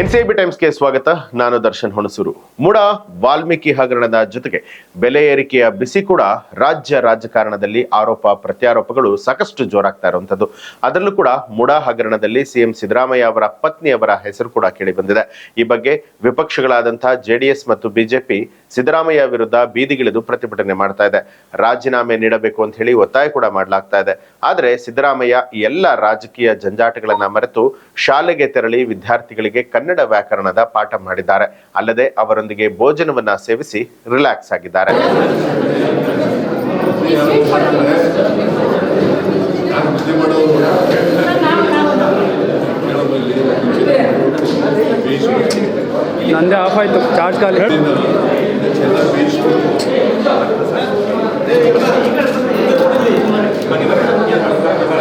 NCIB ಟೈಮ್ಸ್ಗೆ ಸ್ವಾಗತ. ನಾನು ದರ್ಶನ್ ಹುಣಸೂರು. ಮೂಡ ವಾಲ್ಮೀಕಿ ಹಗರಣದ ಜೊತೆಗೆ ಬೆಲೆ ಏರಿಕೆಯ ಬಿಸಿ ಕೂಡ ರಾಜ್ಯ ರಾಜಕಾರಣದಲ್ಲಿ ಆರೋಪ ಪ್ರತ್ಯಾರೋಪಗಳು ಸಾಕಷ್ಟು ಜೋರಾಗ್ತಾ ಇರುವಂಥದ್ದು. ಅದರಲ್ಲೂ ಕೂಡ ಮೂಡ ಹಗರಣದಲ್ಲಿ ಸಿಎಂ ಸಿದ್ದರಾಮಯ್ಯ ಅವರ ಪತ್ನಿಯವರ ಹೆಸರು ಕೂಡ ಕೇಳಿ ಬಂದಿದೆ ಈ ಬಗ್ಗೆ ವಿಪಕ್ಷಗಳಾದಂತಹ ಜೆಡಿಎಸ್ ಮತ್ತು ಬಿಜೆಪಿ ಸಿದ್ದರಾಮಯ್ಯ ವಿರುದ್ಧ ಬೀದಿಗಿಳಿದು ಪ್ರತಿಭಟನೆ ಮಾಡ್ತಾ ಇದೆ. ರಾಜೀನಾಮೆ ನೀಡಬೇಕು ಅಂತ ಹೇಳಿ ಒತ್ತಾಯ ಕೂಡ ಮಾಡಲಾಗ್ತಾ ಇದೆ. ಆದರೆ ಸಿದ್ದರಾಮಯ್ಯ ಈ ಎಲ್ಲ ರಾಜಕೀಯ ಜಂಜಾಟಗಳನ್ನ ಮರೆತು ಶಾಲೆಗೆ ತೆರಳಿ ವಿದ್ಯಾರ್ಥಿಗಳಿಗೆ ಕನ್ನಡ ವ್ಯಾಕರಣದ ಪಾಠ ಮಾಡಿದ್ದಾರೆ. ಅಲ್ಲದೆ ಅವರೊಂದಿಗೆ ಭೋಜನವನ್ನ ಸೇವಿಸಿ ರಿಲ್ಯಾಕ್ಸ್ ಆಗಿದ್ದಾರೆ. ನಂದೇ ಆಫ್ ಆಯಿತು ಚಾರ್ಜ್ ಖಾಲಿ. ఉంది కొన్ని వరకు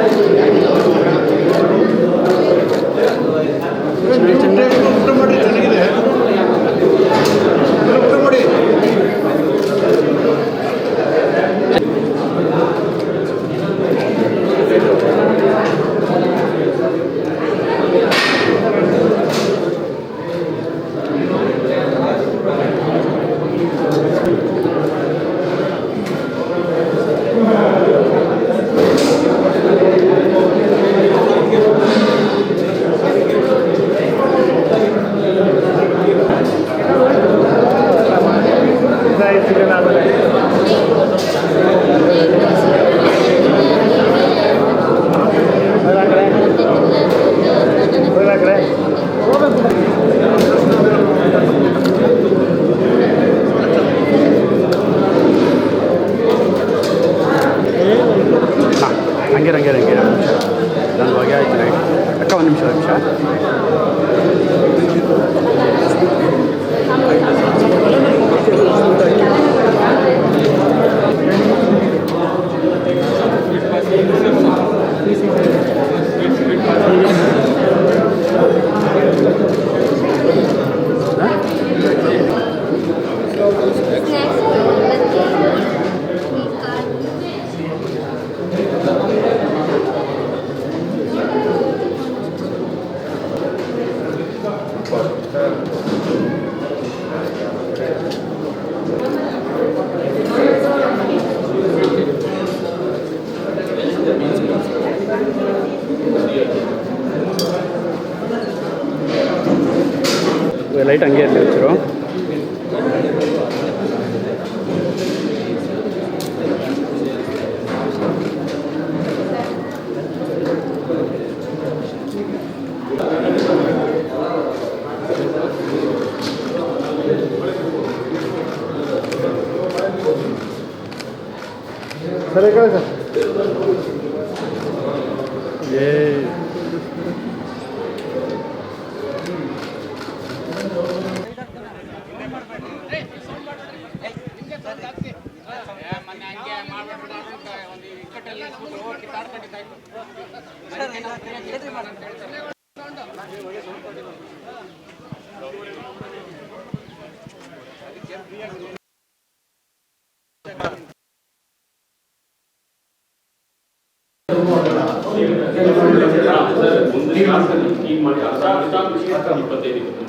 Hallelujah. şöyle bir şey. Bir şey. Light அங்கேயே எடுத்து வச்சிடும் Sale, cabeza. Yeah. ಲೈಟ್ ಹಂಗೆ ಇರಲಿ ಒಂಚೂರು ಏ